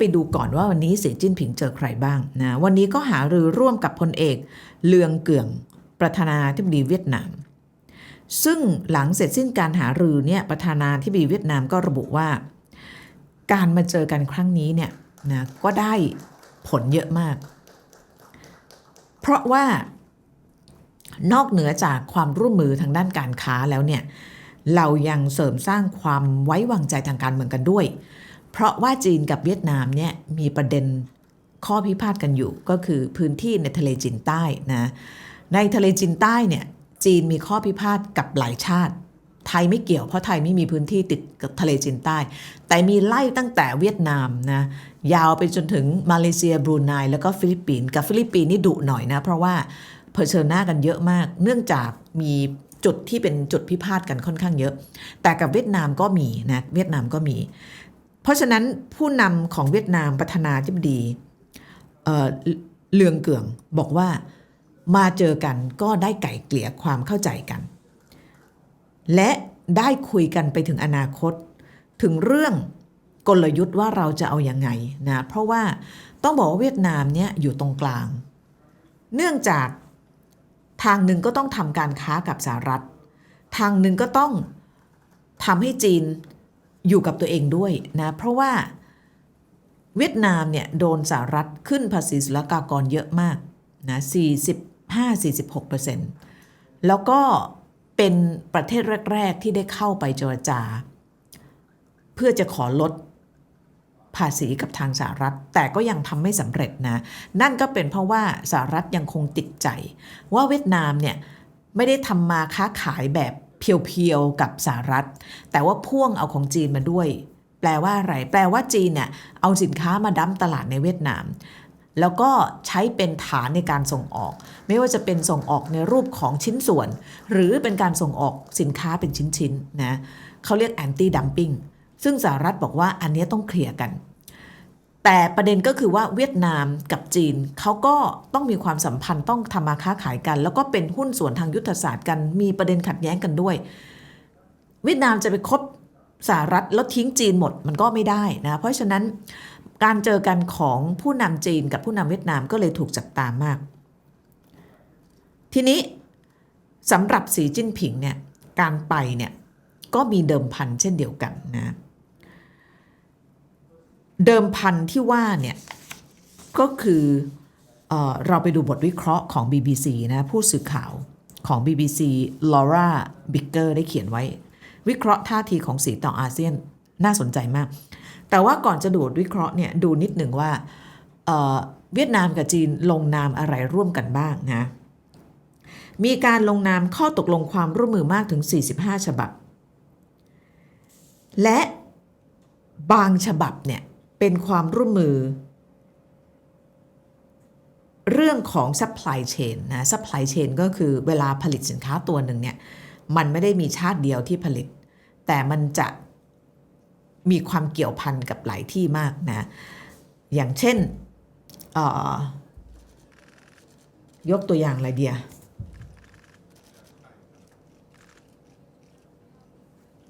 ไปดูก่อนว่าวันนี้สีจิ้นผิงเจอใครบ้างนะวันนี้ก็หารือร่วมกับพลเอกเลืองเกี่ยงประธานาธิบดีเวียดนาม ซึ่งหลังเสร็จสิ้นการหารือเนี่ยประธานาธิบดีเวียดนามก็ระบุว่า การมาเจอกันครั้งนี้เนี่ยนะก็ได้ผลเยอะมาก เพราะว่านอกเหนือจากความร่วมมือทางด้านการค้าแล้วเนี่ยเรายังเสริมสร้างความไว้วางใจทางการเมืองกันด้วย เพราะว่าจีนกับเวียดนามเนี่ยมีประเด็นข้อพิพาทกันอยู่ก็คือพื้นที่ในทะเลจีนใต้นะในทะเลจีนใต้เนี่ยจีนมีข้อพิพาทกับหลายชาติ ไทยไม่เกี่ยวเพราะไทยไม่มีพื้นที่ติดกับทะเลจีนใต้ แต่มีไล่ตั้งแต่เวียดนามนะยาวไปจนถึงมาเลเซียบรูไนแล้วก็ฟิลิปปินส์กับฟิลิปปินส์นี่ดุหน่อยนะเพราะว่าเผชิญหน้ากันเยอะมาก เนื่องจากมีจุดที่เป็นจุดพิพาทกันค่อนข้างเยอะ แต่กับเวียดนามก็มีนะเวียดนามก็มี เพราะฉะนั้นผู้นำของเวียดนามประธานาธิบดีเเลืองเกืองบอกว่ามาเจอกันก็ได้ไก่เกลี่ยความเข้าใจกัน และได้คุยกันไปถึงอนาคต ถึงเรื่องกลยุทธ์ว่าเราจะเอาอยัางไงนะเพราะว่าต้องบอกว่าเวียดนามเนี่ยอยู่ตรงกลาง เนื่องจากทางหนึ่งก็ต้องทำการค้ากับสหรัฐ ทางหนึ่งก็ต้องทำให้จีน อยู่กับตัวเองด้วยนะ เพราะว่าเวียดนามเนี่ยโดนสหรัฐขึ้นภาษีศุลกากรเยอะมากนะ45-46%แล้วก็เป็นประเทศแรก ๆ ที่ได้เข้าไปเจรจา เพื่อจะขอลดภาษีกับทางสหรัฐ แต่ก็ยังทำไม่สำเร็จนะ นั่นก็เป็นเพราะว่าสหรัฐยังคงติดใจ ว่าเวียดนามเนี่ยไม่ได้ทำมาค้าขายแบบ เพียวๆกับสหรัฐ แต่ว่าพ่วงเอาของจีนมาด้วย แปลว่าอะไร แปลว่าจีนเนี่ยเอาสินค้ามาดั้มตลาดในเวียดนาม แล้วก็ใช้เป็นฐานในการส่งออก ไม่ว่าจะเป็นส่งออกในรูปของชิ้นส่วน หรือเป็นการส่งออกสินค้าเป็นชิ้นๆนะเขาเรียกแอนตี้ดัมปิ้งซึ่งสหรัฐบอกว่าอันนี้ต้องเคลียร์กัน แต่ประเด็นก็คือว่าเวียดนามกับจีนเขาก็ต้องมีความสัมพันธ์ต้องทำมาค้าขายกัน แล้วก็เป็นหุ้นส่วนทางยุทธศาสตร์กัน มีประเด็นขัดแย้งกันด้วย เวียดนามจะไปคบสหรัฐแล้วทิ้งจีนหมดมันก็ไม่ได้นะ เพราะฉะนั้นการเจอกันของผู้นำจีนกับผู้นำเวียดนามก็เลยถูกจับตามาก ทีนี้สำหรับสีจิ้นผิงเนี่ยการไปเนี่ยก็มีเดิมพันเช่นเดียวกันนะ เดิมพันที่ว่าเนี่ยก็คือเออเราไปดูบทวิเคราะห์ของ BBC นะผู้สื่อข่าวของ BBC Laura Bicker ได้เขียนไว้ วิเคราะห์ท่าทีของสีต่ออาเซียนน่าสนใจมาก แต่ว่าก่อนจะดูวิเคราะห์เนี่ยดูนิดหนึ่งว่าเเวียดนามกับจีนลงนามอะไรร่วมกันบ้างนะมีการลงนามข้อตกลงความร่วมมือมากถึง 45 ฉบับ และบางฉบับเนี่ย เป็นความร่วมมือ เรื่องของ supply chain นะ supply chain ก็คือเวลาผลิตสินค้าตัวหนึ่งเนี่ย มันไม่ได้มีชาติเดียวที่ผลิต แต่มันจะมีความเกี่ยวพันกับหลายที่มากนะ อย่างเช่น ยกตัวอย่างอะไรเดีย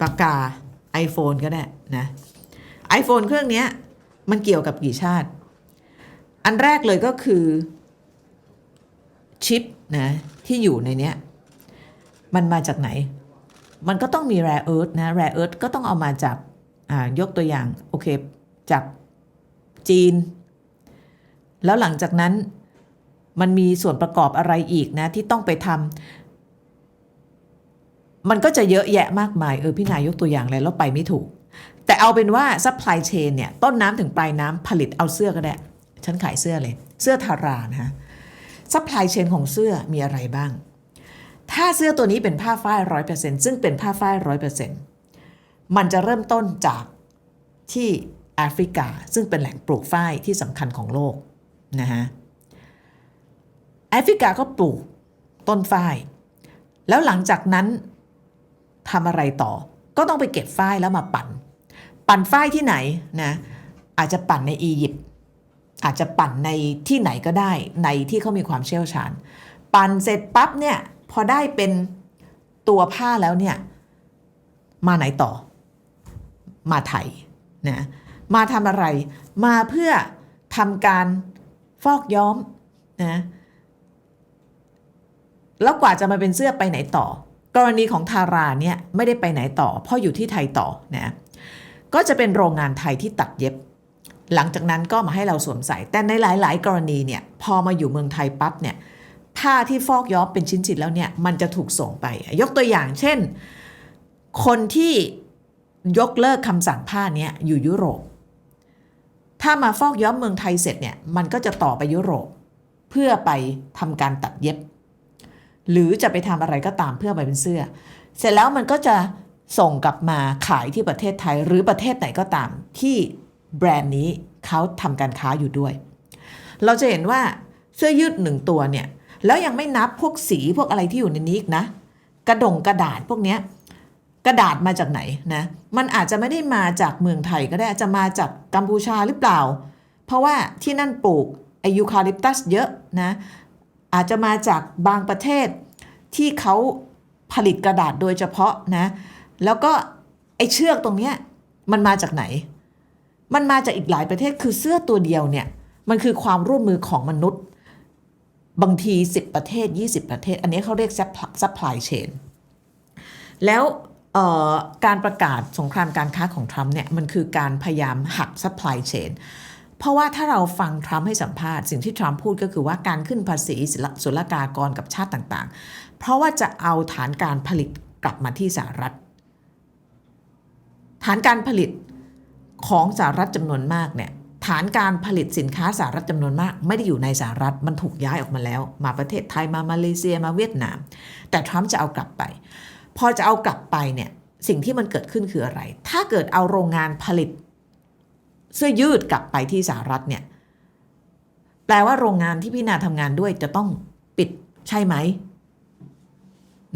ปากกา iPhone ก็ได้นะ iPhone เครื่องนี้ มันเกี่ยวกับกี่ชาติ อันแรกเลยก็คือชิปนะที่อยู่ในเนี้ยมันมาจากไหน มันก็ต้องมี rare earth นะ rare earth ก็ต้องเอามาจากยกตัวอย่างโอเคจากจีน แล้วหลังจากนั้นมันมีส่วนประกอบอะไรอีกนะที่ต้องไปทำมันก็จะเยอะแยะมากมายเออพี่นายยกตัวอย่างอะไรแล้วไปไม่ถูก แต่เอาเป็นว่า supply chain เนี่ยต้นน้ำถึงปลายน้ำผลิตเอาเสื้อก็ได้ ฉันขายเสื้อเลย เสื้อทารานะฮะ supply chain ของเสื้อมีอะไรบ้าง ถ้าเสื้อตัวนี้เป็นผ้าฝ้ายร้อยเปอร์เซ็นต์ซึ่งเป็นผ้าฝ้ายร้อยเปอร์เซ็นต์มันจะเริ่มต้นจากที่แอฟริกา ซึ่งเป็นแหล่งปลูกฝ้ายที่สำคัญของโลกนะฮะแอฟริกาก็ปลูกต้นฝ้าย แล้วหลังจากนั้นทำอะไรต่อ ก็ต้องไปเก็บฝ้ายแล้วมาปั่น ปั่นฝ้ายที่ไหนนะอาจจะปั่นในอียิปต์อาจจะปั่นในที่ไหนก็ได้ในที่เขามีความเชี่ยวชาญ ปั่นเสร็จปั๊บเนี่ยพอได้เป็นตัวผ้าแล้วเนี่ยมาไหนต่อ มาไทยนะมาทำอะไร มาเพื่อทำการฟอกย้อมนะแล้วกว่าจะมาเป็นเสื้อไปไหนต่อ กรณีของทาราเนี่ยไม่ได้ไปไหนต่อเพราะอยู่ที่ไทยต่อนะ ก็จะเป็นโรงงานไทยที่ตัดเย็บ หลังจากนั้นก็มาให้เราสวมใส่ แต่ในหลาย ๆ กรณีเนี่ยพอมาอยู่เมืองไทยปั๊บเนี่ยผ้าที่ฟอกย้อมเป็นชิ้นๆแล้วเนี่ยมันจะถูกส่งไป ยกตัวอย่างเช่น คนที่ยกเลิกคำสั่งผ้าเนี้ยอยู่ยุโรป ถ้ามาฟอกย้อมเมืองไทยเสร็จเนี่ยมันก็จะต่อไปยุโรป เพื่อไปทำการตัดเย็บ หรือจะไปทำอะไรก็ตามเพื่อไปเป็นเสื้อ เสร็จแล้วมันก็จะ ส่งกลับมาขายที่ประเทศไทยหรือประเทศไหนก็ตาม ที่แบรนด์นี้เขาทำการค้าอยู่ด้วย เราจะเห็นว่าเสื้อยืดหนึ่งตัวเนี่ย แล้วยังไม่นับพวกสีพวกอะไรที่อยู่ในนี้อีกนะ กระดงกระดาษพวกเนี้ยกระดาษมาจากไหนนะ มันอาจจะไม่ได้มาจากเมืองไทยก็ได้อาจจะมาจากกัมพูชาหรือเปล่า เพราะว่าที่นั่นปลูกไอยูคาลิปตัสเยอะนะ อาจจะมาจากบางประเทศที่เขาผลิตกระดาษโดยเฉพาะนะ แล้วก็ไอเชือกตรงเนี้ยมันมาจากไหน มันมาจากอีกหลายประเทศคือเสื้อตัวเดียวเนี่ยมันคือความร่วมมือของมนุษย์ บางที 10 ประเทศ 20 ประเทศ อันนี้เขาเรียก supply chain แล้วการประกาศสงครามการค้าของทรัมป์เนี่ยมันคือการพยายามหัก supply chain เพราะว่าถ้าเราฟังทรัมป์ให้สัมภาษณ์สิ่งที่ทรัมป์พูดก็คือว่าการขึ้นภาษีศุลกากรกับชาติต่างๆ เพราะว่าจะเอาฐานการผลิตกลับมาที่สหรัฐ ฐานการผลิตของสหรัฐจำนวนมากเนี่ยฐานการผลิตสินค้าสหรัฐจำนวนมาก ไม่ได้อยู่ในสหรัฐมันถูกย้ายออกมาแล้ว มาประเทศไทยมามาเลเซียมาเวียดนาม แต่ทรัมป์จะเอากลับไป พอจะเอากลับไปเนี่ยสิ่งที่มันเกิดขึ้นคืออะไร ถ้าเกิดเอาโรงงานผลิต เสื้อยืดกลับไปที่สหรัฐเนี่ยแปลว่าโรงงานที่พี่นาทำงานด้วยจะต้องปิดใช่ไหม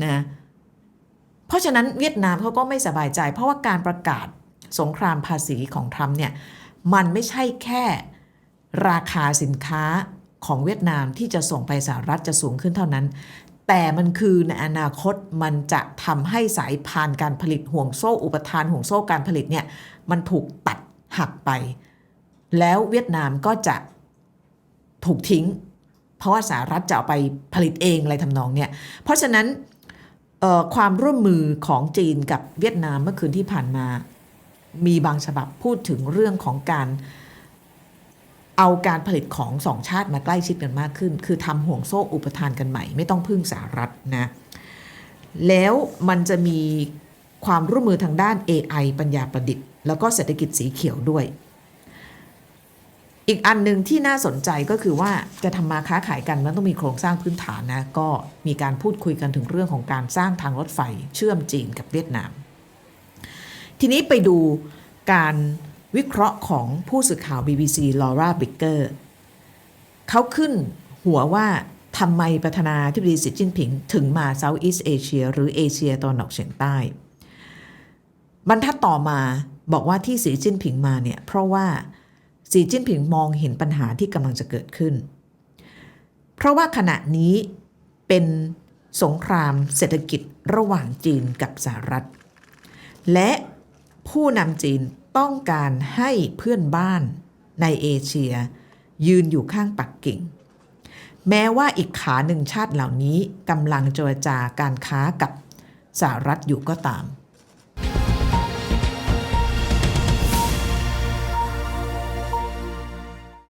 นะ เพราะฉะนั้นเวียดนามเขาก็ไม่สบายใจ เพราะว่าการประกาศสงครามภาษีของทรัมป์เนี่ยมันไม่ใช่แค่ราคาสินค้าของเวียดนามที่จะส่งไปสหรัฐจะสูงขึ้นเท่านั้น แต่มันคือในอนาคตมันจะทำให้สายพานการผลิตห่วงโซ่อุปทานห่วงโซ่การผลิตเนี่ยมันถูกตัดหักไป แล้วเวียดนามก็จะถูกทิ้ง เพราะว่าสหรัฐจะเอาไปผลิตเองอะไรทำนองเนี่ยเพราะฉะนั้น ความร่วมมือของจีนกับเวียดนามเมื่อคืนที่ผ่านมา มีบางฉบับพูดถึงเรื่องของการเอาการผลิตของสองชาติมาใกล้ชิดกันมากขึ้น คือทำห่วงโซ่อุปทานกันใหม่ ไม่ต้องพึ่งสหรัฐนะ แล้วมันจะมีความร่วมมือทางด้าน AI ปัญญาประดิษฐ์ แล้วก็เศรษฐกิจสีเขียวด้วย อีกอันหนึ่งที่น่าสนใจก็คือว่าจะทำมาค้าขายกันมันต้องมีโครงสร้างพื้นฐานนะ ก็มีการพูดคุยกันถึงเรื่องของการสร้างทางรถไฟเชื่อมจีนกับเวียดนาม ทีนี้ไปดูการวิเคราะห์ของผู้สื่อข่าว BBC ลอร่าบิกเกอร์เขาขึ้นหัวว่าทำไมประธานาธิบดีสีจิ้นผิง ถึงมาเซาท์อีสเอเชียหรือเอเชียตอนออกเฉียงใต้ บรรทัดต่อมาบอกว่าที่สีจิ้นผิงมาเนี่ย เพราะว่า สีจิ้นผิงมองเห็นปัญหาที่กำลังจะเกิดขึ้น เพราะว่าขณะนี้เป็นสงครามเศรษฐกิจระหว่างจีนกับสหรัฐ และผู้นำจีนต้องการให้เพื่อนบ้านในเอเชีย ยืนอยู่ข้างปักกิ่ง แม้ว่าอีกขาหนึ่งชาติเหล่านี้กำลังเจรจาการค้ากับสหรัฐอยู่ก็ตาม